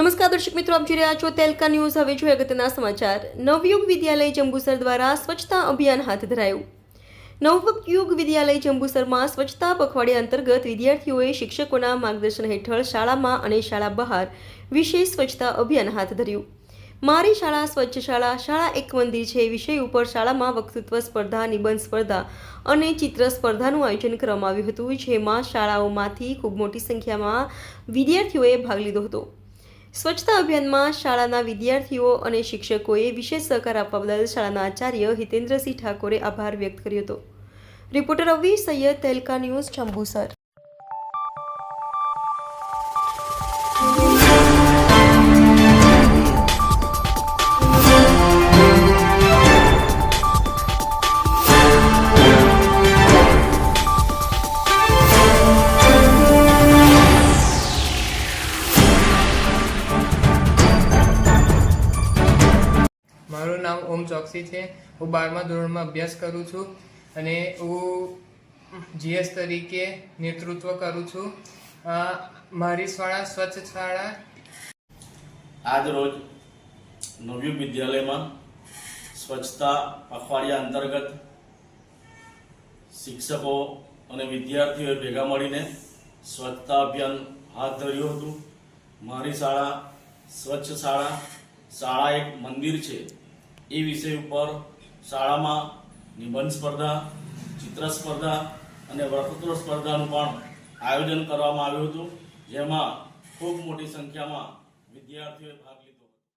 નમસ્કાર દર્શક મિત્રો, આપ જોઈ રહ્યા છો તેલકા ન્યૂઝ. હવે જોઈએ અગત્યના સમાચાર. નવયુગ વિદ્યાલય જંબુસર દ્વારા સ્વચ્છતા અભિયાન હાથ ધરાયું. નવયુગ વિદ્યાલય જંબુસરમાં સ્વચ્છતા પખવાડિયા અંતર્ગત વિદ્યાર્થીઓએ શિક્ષકોના માર્ગદર્શન હેઠળ શાળામાં અને શાળા બહાર વિશેષ સ્વચ્છતા અભિયાન હાથ ધર્યું. મારી શાળા સ્વચ્છ શાળા શાળા એક મંદિર છે. વિષય ઉપર શાળામાં વક્તૃત્વ સ્પર્ધા, નિબંધ સ્પર્ધા અને ચિત્ર સ્પર્ધાનું આયોજન કરવામાં આવ્યું હતું, જેમાં શાળાઓમાંથી ખૂબ મોટી સંખ્યામાં વિદ્યાર્થીઓએ ભાગ લીધો હતો. સ્વચ્છતા અભિયાનમાં શાળાના વિદ્યાર્થીઓ અને શિક્ષકોએ વિશેષ સહકાર આપવા બદલ શાળાના આચાર્ય હિતેન્દ્રસિંહ ઠાકોરે આભાર વ્યક્ત કર્યો હતો. રિપોર્ટર રવિ સૈયદ તેલકા ન્યૂઝ જંબુસર મારું નામ ઓમ ચોકસી છે. હું બારમા ધોરણમાં અભ્યાસ કરું છું અને હું જીએસ તરીકે નેતૃત્વ કરું છું. મારી શાળા સ્વચ્છ શાળા આજ રોજ નવયુગ વિદ્યાલયમાં સ્વચ્છતા પખવાડિયા અંતર્ગત શિક્ષકો અને વિદ્યાર્થીઓએ ભેગા મળીને સ્વચ્છતા અભિયાન હાથ ધર્યું હતું. મારી શાળા સ્વચ્છ શાળા શાળા એક મંદિર છે. એ વિષય ઉપર શાળામાં નિબંધ સ્પર્ધા, ચિત્ર સ્પર્ધા અને વક્તૃત્વ સ્પર્ધાનું પણ આયોજન કરવામાં આવ્યું હતું. જેમાં ખૂબ મોટી સંખ્યામાં વિદ્યાર્થીઓએ ભાગ